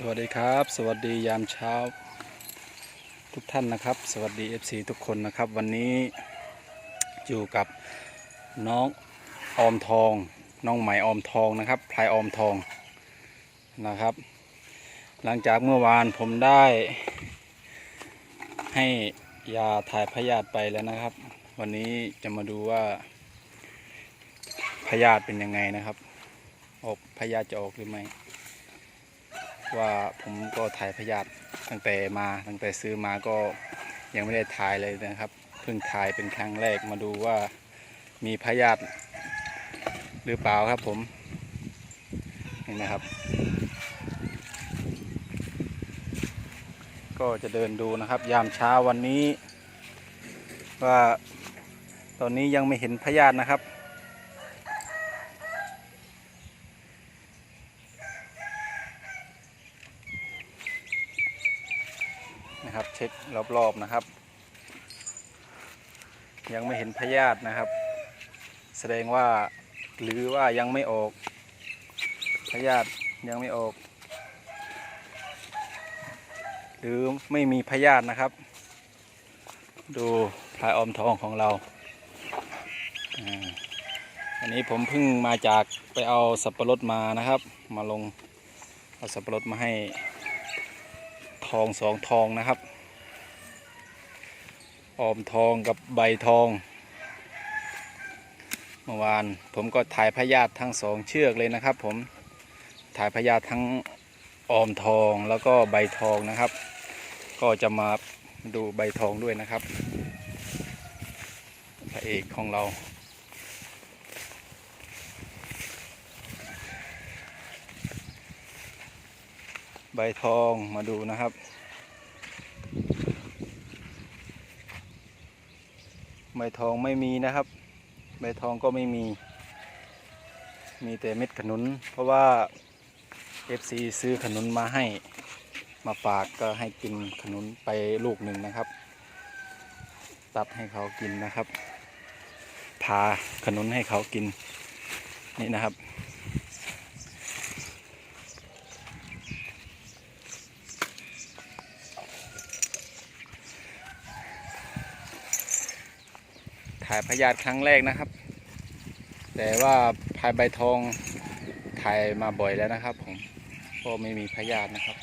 สวัสดีครับ สวัสดียามเช้า ทุกท่านนะครับ สวัสดี FC ทุกคนนะครับ วันนี้อยู่กับน้องออมทอง น้องใหม่ออมทองนะครับพลายออมทองนะครับ หลังจากเมื่อวานผมได้ ให้ยาถ่ายพยาธิไปแล้วนะครับ วันนี้จะมาดูว่าพยาธิเป็นยังไงนะครับ ออกพยาธิจะออกหรือไม่ ว่าผมก็ถ่ายพยาธิตั้งแต่มาตั้งแต่ซื้อมาก็ยังไม่ได้ถ่ายเลยนะครับ เพิ่งถ่ายเป็นครั้งแรกมาดูว่ามีพยาธิหรือเปล่าครับผมนี่นะครับ ก็จะเดินดูนะครับ ยามเช้าวันนี้ ว่าตอนนี้ยังไม่เห็นพยาธินะครับ นะครับ เช็ครอบๆนะครับ ยังไม่เห็นพยาธินะครับ แสดงว่าหรือว่ายังไม่ออกพยาธิยังไม่ออก หรือไม่มีพยาธินะครับ ดูพลายออมทองของเราอันนี้ผมเพิ่งมาจากไปเอาสับปะรดมานะครับ มาลงเอาสับปะรดมาให้ ทองสองทองนะครับ ออมทองกับใบทอง เมื่อวานผมก็ถ่ายพยาธิทั้งสองเชือกเลยนะครับ ผมถ่ายพยาธิทั้งออมทองแล้วก็ใบทองนะครับ ก็จะมาดูใบทองด้วยนะครับพระเอกของเรา ใบทองมาดูนะครับ ใบทองไม่มีนะครับ ใบทองก็ไม่มี มีแต่เม็ดขนุน เพราะว่า FC ซื้อขนุนมาให้มาฝากก็ให้กินขนุนไปลูกหนึ่งนะครับ ตัดให้เขากินนะครับพาขนุนให้เขากินนี่นะครับ ถ่ายพยาธิครั้งแรกนะครับ แต่ว่าพายใบทองถ่ายมาบ่อยแล้วนะครับผมก็ไม่มีพยาธินะครับ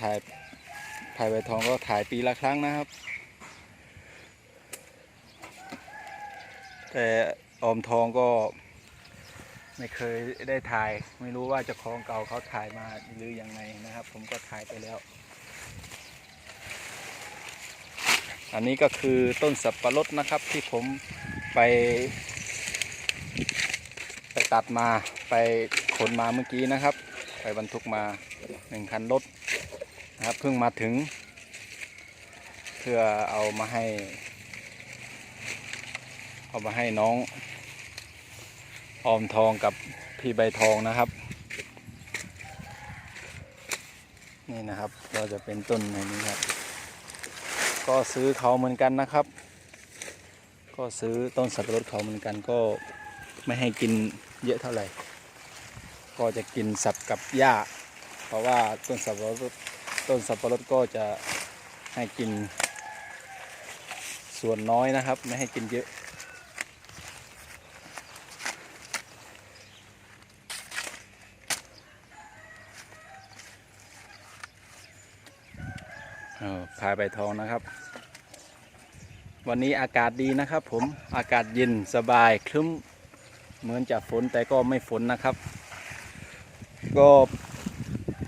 ถ่ายพายใบทองก็ถ่ายปีละครั้งนะครับ แต่ออมทองก็ไม่เคยได้ถ่าย ไม่รู้ว่าจะคลองเก่าเขาถ่ายมาหรือยังไงนะครับ ผมก็ถ่ายไปแล้ว อันนี้ก็คือต้นสับปะรดนะครับที่ผมไป ไปตัดมาไปขนมาเมื่อกี้นะครับ ไปบรรทุกมาหนึ่งคันรถนะครับเพิ่งมาถึง เพื่อเอามาให้ เอามาให้น้องออมทองกับพี่ใบทองนะครับ นี่นะครับก็จะเป็นต้นอย่างนี้ครับ ก็ซื้อเขาเหมือนกันนะครับ ก็ซื้อต้นสับปะรดเขาเหมือนกันก็ไม่ให้กินเยอะเท่าไหร่ ก็จะกินสับกับหญ้า เพราะว่าต้นสับปะรดต้นสับปะรดก็จะให้กินส่วนน้อยนะครับ ไม่ให้กินเยอะ พายใบทองนะครับ วันนี้อากาศดีนะครับ ผมอากาศเย็นสบายครึ้มเหมือนจะฝนแต่ก็ไม่ฝนนะครับ ก็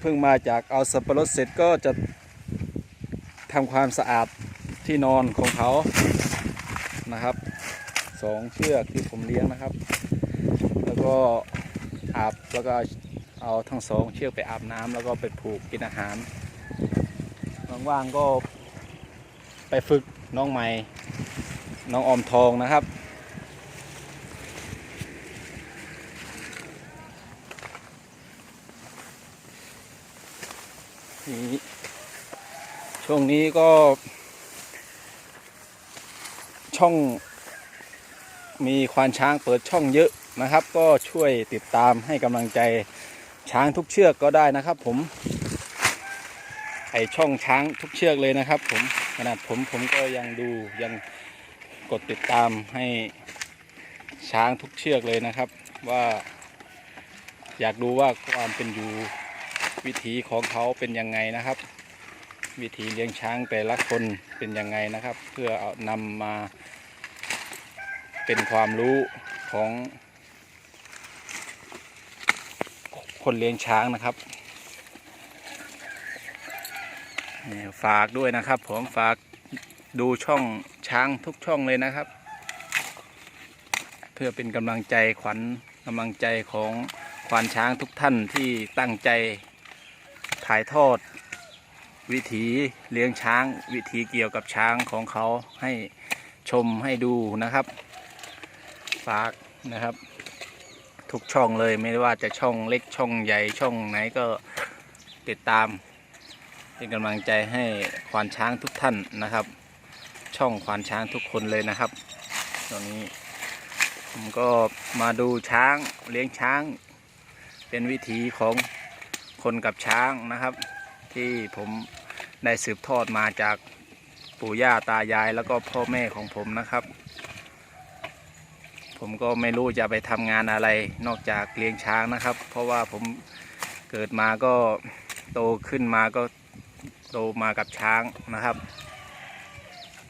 เพิ่งมาจากเอาสับปะรดเสร็จก็จะทำความสะอาดที่นอนของเขานะครับสองเชือกที่ผมเลี้ยงนะครับ แล้วก็อาบแล้วก็เอาทั้งสองเชือกไปอาบน้ำแล้วก็ไปผูกกินอาหาร ว่างๆก็ไปฝึกน้องใหม่ น้องออมทองนะครับ นี่ช่วงนี้ก็ ช่องมีควานช้างเปิดช่องเยอะนะครับ ก็ช่วยติดตามให้กำลังใจช้างทุกเชือกก็ได้นะครับผม อช่องช้างทุกเชือกเลยนะครับ ผมขนาดผมผมก็ยังดูยังกดติดตามให้ช้างทุกเชือกเลยนะครับ ว่า อยากดูว่าความเป็นอยู่วิถีของเขาเป็นยังไงนะครับ วิถีเลี้ยงช้างแต่ละคนเป็นยังไงนะครับ เพื่อเอานำมาเป็นความรู้ของคนเลี้ยงช้างนะครับนี่ ฝากด้วยนะครับ ผมฝากดูช่องช้างทุกช่องเลยนะครับ เพื่อเป็นกำลังใจขวัญกำลังใจของควานช้างทุกท่านที่ตั้งใจถ่ายทอด วิถีเลี้ยงช้าง วิถีเกี่ยวกับช้างของเขาให้ชมให้ดูนะครับ ฝากนะครับ ทุกช่องเลยไม่ว่าจะช่องเล็กช่องใหญ่ช่องไหนก็ติดตาม เป็นกำลังใจให้ควานช้างทุกท่านนะครับ ช่องควานช้างทุกคนเลยนะครับ ตอนนี้ผมก็มาดูช้างเลี้ยงช้าง เป็นวิถีของคนกับช้างนะครับ ที่ผมได้สืบทอดมาจากปู่ย่าตายายแล้วก็พ่อแม่ของผมนะครับ ผมก็ไม่รู้จะไปทำงานอะไรนอกจากเลี้ยงช้างนะครับ เพราะว่าผมเกิดมาก็โตขึ้นมาก็ ตมากับช้างนะครับ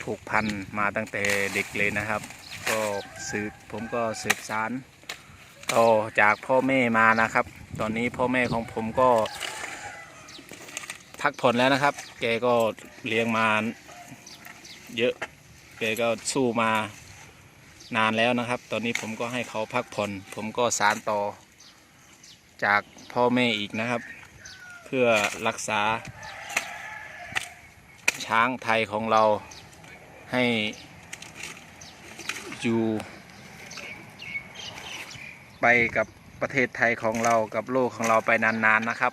ผูกพันมาตั้งแต่เด็กเลยนะครับ ก็สืบผมก็สืบสารต่อจากพ่อแม่มานะครับ ตอนนี้พ่อแม่ของผมก็พักผ่อนแล้วนะครับ แกก็เลี้ยงมาเยอะ แกก็สู้มานานแล้วนะครับ ตอนนี้ผมก็ให้เขาพักผ่อน ผมก็สารต่อจากพ่อแม่อีกนะครับ เพื่อรักษา ช้างไทยของเราให้อยู่ ไปกับประเทศไทยของเรากับโลกของเราไปนานๆนะครับ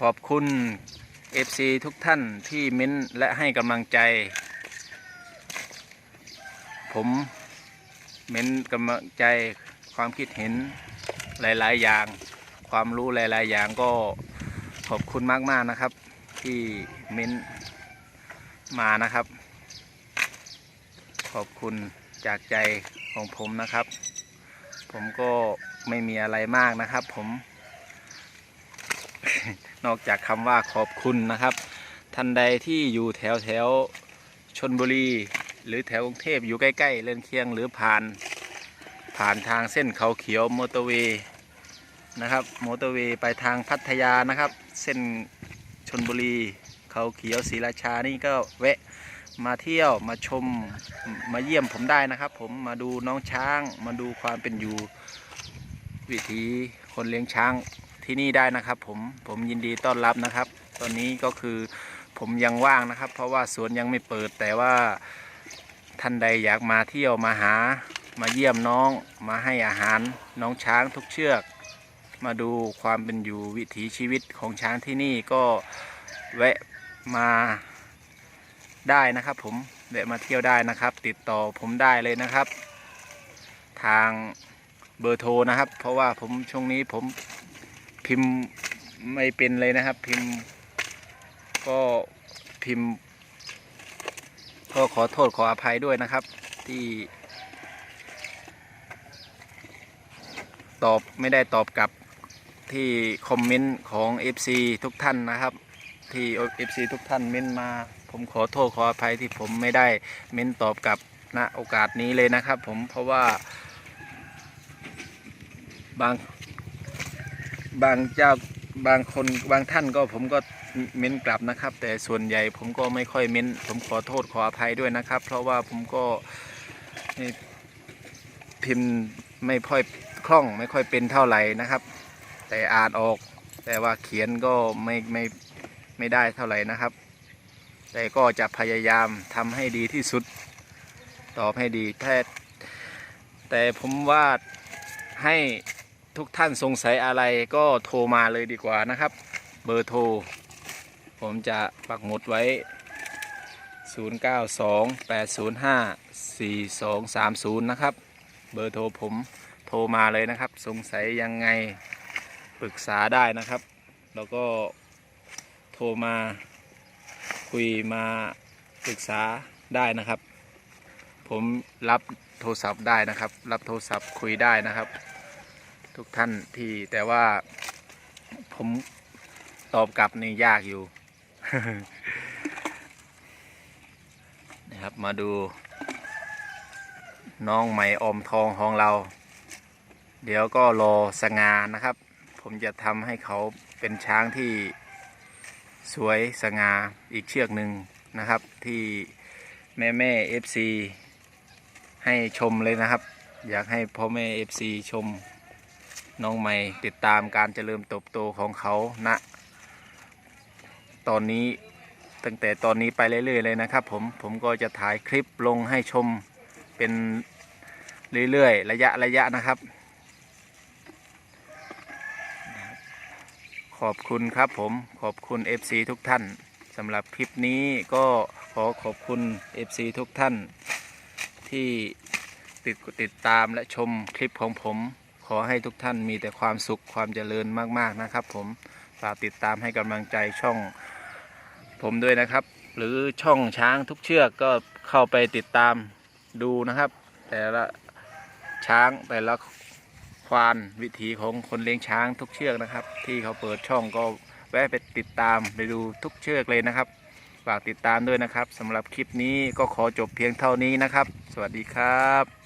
ขอบคุณ FC ทุกท่านที่เม้นและให้กำลังใจ ผมเม้นกำลังใจความคิดเห็นหลาย ๆ อย่าง ความรู้หลาย ๆ อย่างก็ อบคุณมากๆนะครับ ที่เม้นมานะครับ ขอบคุณจากใจของผมนะครับ ผมก็ไม่มีอะไรมากนะครับ ผม นอกจากคำว่าขอบคุณนะครับ ท่านใดที่อยู่แถวแถวชนบุรี หรือแถวกรุงเทพอยู่ใกล้ๆเล่นเคียงหรือผ่าน ผ่านทางเส้นเขาเขียวมอเตอร์เวย์นะครับมอเตอร์เวย์ไปทางพัทยานะครับ เส้นชนบุรีเขาเขียวศรีราชานี่ก็แวะมาเที่ยวมาชมมาเยี่ยมผมได้นะครับ ผมมาดูน้องช้างมาดูความเป็นอยู่ วิถีคนเลี้ยงช้างที่นี่ได้นะครับ ผมผมยินดีต้อนรับนะครับ ตอนนี้ก็คือผมยังว่างนะครับ เพราะว่าสวนยังไม่เปิดแต่ว่าท่านใดอยากมาเที่ยวมาหามาเยี่ยมน้องมาให้อาหารน้องช้างทุกเชือก มาดูความเป็นอยู่วิถีชีวิตของช้างที่นี่ก็แวะมาได้นะครับ ผมแวะมาเที่ยวได้นะครับ ติดต่อผมได้เลยนะครับ ทางเบอร์โทรนะครับ เพราะว่าผมช่วงนี้ผมพิมพ์ไม่เป็นเลยนะครับ พิมพ์ก็พิมพ์ ก็ขอโทษขออภัยด้วยนะครับ ที่ ตอบไม่ได้ตอบกลับ ที่คอมเมนต์ของ FC ทุกท่านนะครับที่ FC ทุกท่านเม้นมา ผมขอโทษขออภัยที่ผมไม่ได้เม้นตอบกลับณโอกาสนี้เลยนะครับ ผมเพราะว่า บางบางเจ้าบางคนบางท่านก็ผมก็เม้นกลับนะครับ แต่ส่วนใหญ่ผมก็ไม่ค่อยเม้น ผมขอโทษขออภัยด้วยนะครับ เพราะว่าผมก็พิมพ์ไม่ค่อยคล่องไม่ค่อยเป็นเท่าไหร่นะครับ แต่อ่านออก แต่ว่าเขียนก็ไม่ไม่ไม่ได้เท่าไหร่นะครับ แต่ก็จะพยายามทำให้ดีที่สุด ตอบให้ดีแท้แต่ผมว่าให้ทุกท่านสงสัยอะไรก็โทรมาเลยดีกว่านะครับ เบอร์โทร ผมจะปักหมุดไว้ 0928054230 นะครับ เบอร์โทรผมโทรมาเลยนะครับ สงสัยยังไง ปรึกษาได้นะครับ แล้วก็โทรมาคุยมาปรึกษาได้นะครับ ผมรับโทรศัพท์ได้นะครับ รับโทรศัพท์คุยได้นะครับ ทุกท่านที่แต่ว่าผมตอบกลับนี่ยากอยู่นะครับมาดู น้องไหม่อมทองของเรา เดี๋ยวก็รอสงานะครับ ผมจะทำให้เขาเป็นช้างที่สวยสง่าอีกเชือกหนึ่งนะครับ ที่แม่แม่เอฟซีให้ชมเลยนะครับ อยากให้พ่อแม่เอฟซีชมน้องใหม่ติดตามการเจริญเติบโตของเขาณตอนนี้ตั้งแต่ตอนนี้ไปเรื่อยๆเลยนะครับผมผมก็จะถ่ายคลิปลงให้ชมเป็นเรื่อยๆ ระยะระยะนะครับ ขอบคุณครับผมขอบคุณ FC ทุกท่านสำหรับคลิปนี้ก็ขอขอบคุณ FC ทุกท่าน ที่ติดติดตามและชมคลิปของผม ขอให้ทุกท่านมีแต่ความสุขความเจริญมากๆนะครับ ผมฝากติดตามให้กำลังใจช่องผมด้วยนะครับ หรือช่องช้างทุกเชือกก็เข้าไปติดตามดูนะครับ แต่ละช้างแต่ละ ควานวิถีของคนเลี้ยงช้างทุกเชือกนะครับ ที่เขาเปิดช่องก็แวะไปติดตามไปดูทุกเชือกเลยนะครับฝากติดตามด้วยนะครับสำหรับคลิปนี้ก็ขอจบเพียงเท่านี้นะครับ สวัสดีครับ